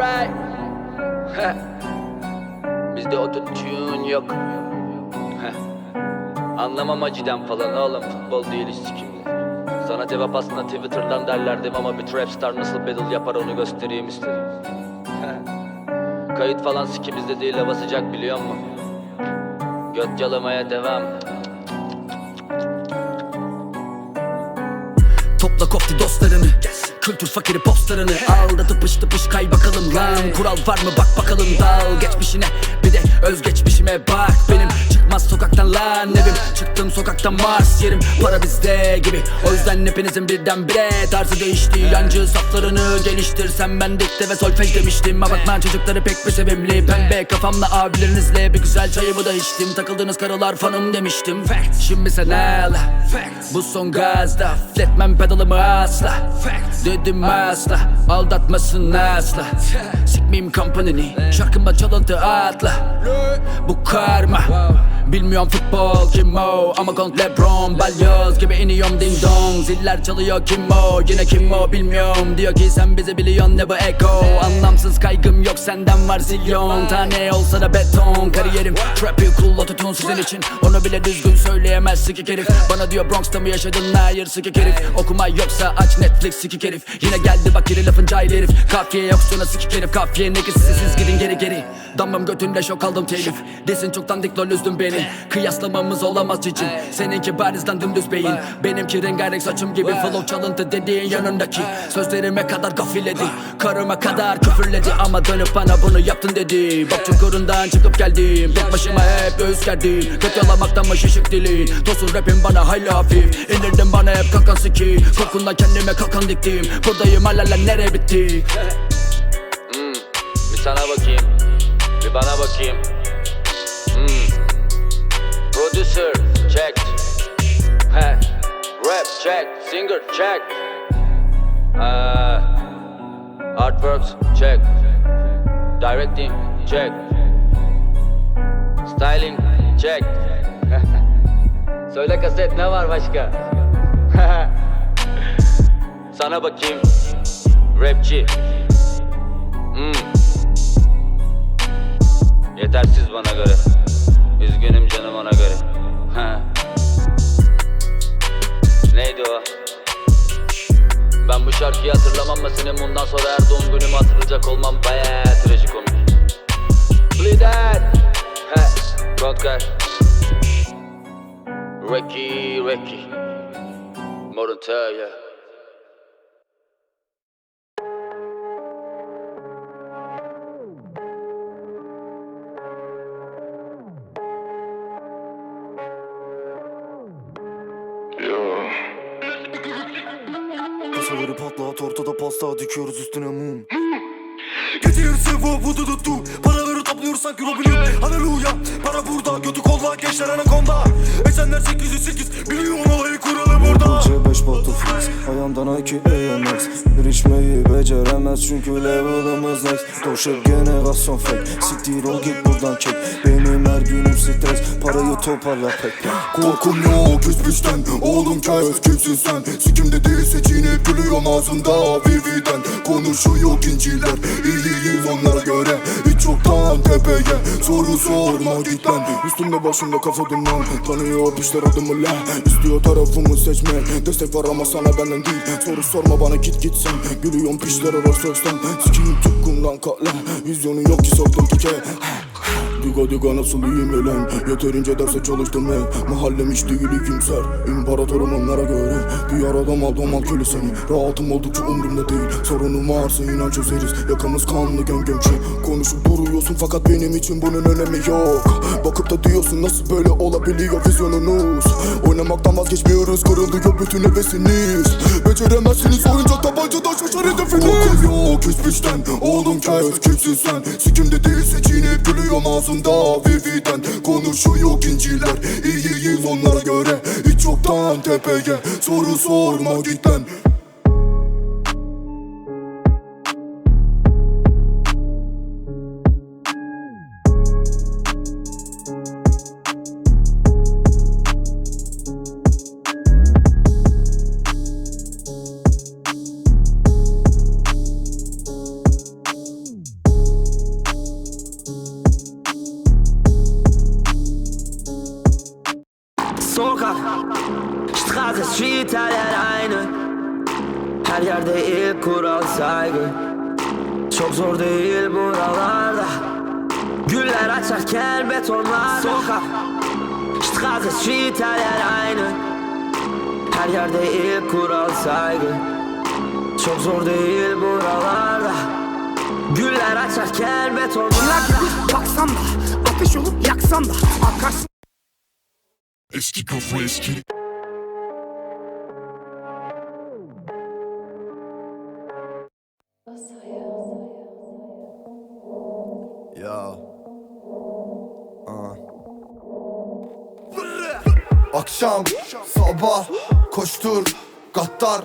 alright. Bizde ototune yok. Anlamam aciden falan oğlum futbol değil hiç sikimde. Sana cevap aslında Twitter'dan derlerdim ama bir trap star nasıl battle yapar onu göstereyim istedim. Kayıt falan sikimizde değil hava sıcak biliyor musun? Göt yalamaya devam. Topla kopti dostlarını Kültür fakiri postlarını Al da tıpış tıpış kay bakalım lan. Kural var mı? Bak bakalım dal Geçmişine. Bir de özgeçmişime bak. Benim çıkmaz sokaktan lan. Evim Çıktım sokaktan Mars yerim Para bizde gibi. O yüzden hepinizin birdenbire Tarzı değişti. Yancı saflarını Geliştirsen ben dikte ve solfej demiştim. Ha bakma çocukları pek bir sevimli Pembe kafamla abilerinizle Bir güzel çayımı da içtim. Takıldığınız karılar fanım demiştim. Fact. Şimdi sen al Bu son gazda Fletmem pedalımı asla. Dedim asla Aldatmasın asla. Sikmeyeyim kampanini Şarkıma çalıntı atla. Bu karma Bilmiyorum futbol kim o Ama kont Lebron Balyoz gibi iniyorum ding dong. Ziller çalıyor kim o Yine kim o bilmiyorum. Diyor ki sen bizi biliyorsun ne bu eko? Anlamsız kaygım yok senden var zilyon. Tane olsa da beton Kariyerim trap cool ototune sizin için. Onu bile düzgün söyleyemez sikik herif Bana diyor Bronx'ta mı yaşadın? Hayır sikik herif. Okuma yoksa aç Netflix sikik herif. Yine geldi bak geri lafın cahil herif. Kafiye yok sonra sikik herif. Kafiye ne siz gidin geri geri. Damım götünde şok aldım telif. Desin çoktan dik lol üzdün beni Kıyaslamamız olamaz cicim. Seninki barizden dümdüz beyin. Benimki rengarenk saçım gibi Flow çalıntı dediğin yanındaki. Sözlerime kadar gafilledi. Karıma kadar küfürledi. Ama dönüp bana bunu yaptın dedi. Bak çukurundan çıkıp geldim. Tek başıma hep göğüs gerdim Kötülamaktan mı şişik dilin Tosun rapim bana hayli hafif. İndirdim bana hep kakan siki. Kokundan kendime kakan diktim. Buradayım hala nereye bitti Hmm, bir sana bakayım. Bir bana bakayım. Producer, check. He. Rap, check. Singer, check. Uh, artworks, check. Directing, check. Styling, check. Söyle kaset ne var başka? Sana bakayım. Rapçi. Hmm. Yetersiz bana göre Üzgünüm canım ona göre Şarkıyı hatırlamam mı senin bundan sonra her doğum günümü hatırlayacak olmam baya trajikomik Lider He Broadcast Ricky Ricky. Modern Tell yeah Kasaları patlat ortada pasta dikiyoruz üstüne mum. Gece yarısı vu vudu du du Paraları topluyoruz sanki Robin Hood. Haleluya Para burada götü kolla gençler anakonda. Esenler 808 Milyon olayı kuralı burada. C5 Battlefield Ayağımdan Nike AMX Bir içmeyi beceremez çünkü level'ımız next. Doşep generasyon fake Siktir ol git buradan çek. Benim her günüm stres Parayı toparla pek. Korkum yok hiçbirden Oğlum kez kimsin sen? Sikimde değilse çiğneyip gülüyorum ağzında Vivi'den. Konuşuyor inciler İyiyiz onlara göre Yoktan tepeye Soru sorma git lan Üstümde başımda kafa duman Tanıyor işler adımı la İstiyor tarafımı seçmek Destek var ama sana benden değil. Soru sorma bana git gitsen. Gülüyorum pişler var sözden. Sikiyim tukkumdan katla Vizyonu yok ki soktum tike Diga diga nasıl iyiyim ölen? Yeterince derse çalıştım hep Mahallem hiç değil kimser İmparatorum onlara göre Bir aradan aldım al köle seni. Rahatım oldukça umurumda değil. Sorunun varsa inan çözeriz Yakamız kanlı gem gem şey Konuşup duruyorsun fakat benim için bunun önemi yok. Bakıp da diyorsun nasıl böyle olabiliyor vizyonunuz? Oynamaktan vazgeçmiyoruz. Kırılıyor bütün hevesiniz. Beceremezsiniz. Oyuncak tabanca taşmışlar hedefiniz Korkum yok hiçbirden. Oğlum kez kimsin sen? Sikimde değilse çiğneyip gülüyorum ağzında Vivi'den. Konuşuyor inciler İyiyiz onlara göre. Hiç yoktan tepeye. Soru sorma git Çok zor değil buralarda. Güller açarken betonlar Sokak. Straße, street her yer aynı. Her yerde ilk kural saygı. Çok zor değil buralarda. Güller açarken betonlar. Baksan da ateş olup yaksan da Akarsın. Eski kafa eski Akşam, sabah, koştur, gattar,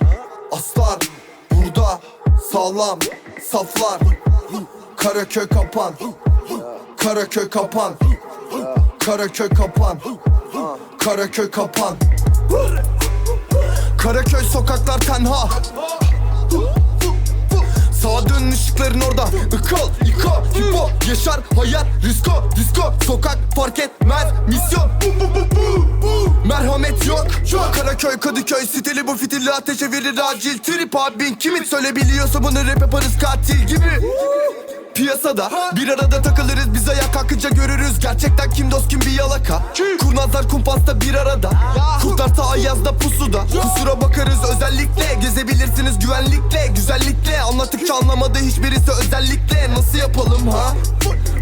aslar, burada, sağlam, saflar, Karaköy kapan, Karaköy kapan, Karaköy kapan, Karaköy kapan, Karaköy sokaklar tenha. Sağa dönün ışıkların orada. Ikal, iko, hipo, yaşar, hayat, risko, disko. Sokak fark etmez, misyon. Bu, bu, bu, bu, bu. Merhamet yok. Karaköy, Kadıköy, stili bu fitili ateşe verir acil. Trip abin kimin söyleyebiliyorsa bunu rap yaparız katil gibi Piyasada bir arada takılırız biz ayağa kalkınca görürüz. Gerçekten kim dost kim bir yalaka? Kurnazlar kumpasta bir arada. Kurtlar ta ayazda pusuda. Kusura bakarız özellikle. Gezebilirsiniz güvenlikle güzellikle. Anlattıkça anlamadı hiçbirisi özellikle. Nasıl yapalım ha?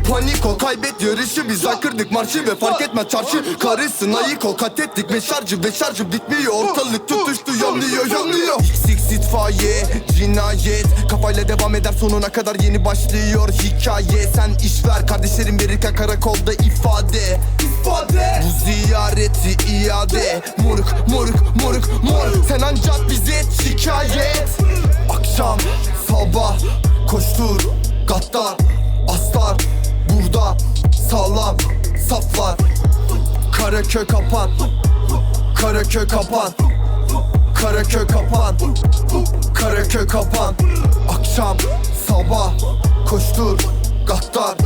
Panik ol kaybet yarışı Biz kırdık marşı ve fark etmez çarşı. Karısın ayık ol kat ettik. Meşarcı Ve şarjı bitmiyor. Ortalık tutuştu yanıyor yanıyor. X itfaiye cinayet. Kafayla devam eder sonuna kadar yeni başlıyor hikaye Sen iş ver kardeşlerim verirken karakolda ifade. İfade. Bu ziyareti iade. Moruk moruk moruk mor Sen ancak bize et şikayet. Akşam sabah koştur gattar aslar Burada sağlam saflar Karaköy kapan Karaköy kapan. Karaköy kapan Karaköy kapan Akşam sabah koştur Gattar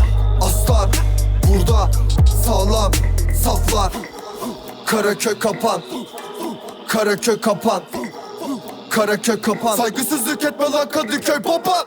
aslar Burada sağlam saflar. Karaköy kapan Karaköy kapan Karaköy kapan. Saygısızlık etme lan Kadıköy papan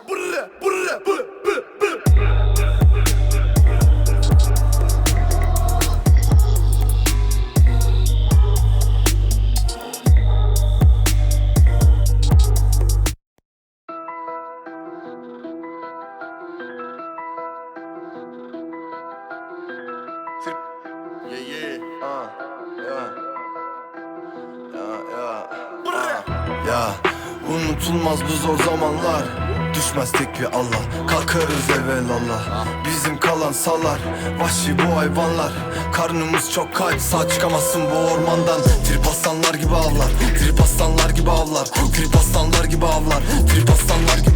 ya, unutulmaz bu zor zamanlar. Düşmez tek bir Allah. Kalkarız evvelallah. Bizim kalan sallar Vahşi bu hayvanlar. Karnımız çok kaç Sağ çıkamazsın bu ormandan. Trip aslanlar gibi avlar Trip aslanlar gibi avlar. Trip aslanlar gibi avlar Trip aslanlar gibi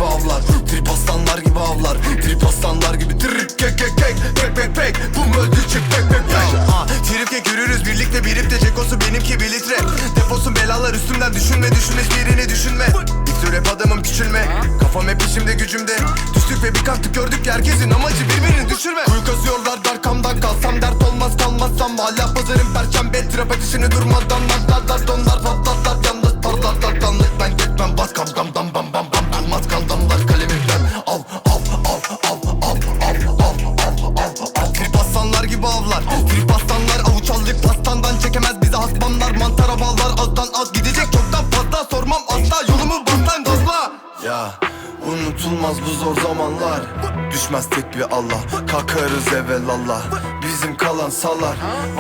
herkesin amacı birbirini düşürme. Kuyu kazıyorlar arkamdan kalsam dert olmaz kalmazsam Hala pazarın perşembe trap ateşini durmadan Naklarlar donlar patlatlar Rabbi Allah. Kalkarız evvelallah. Bizim kalan salar.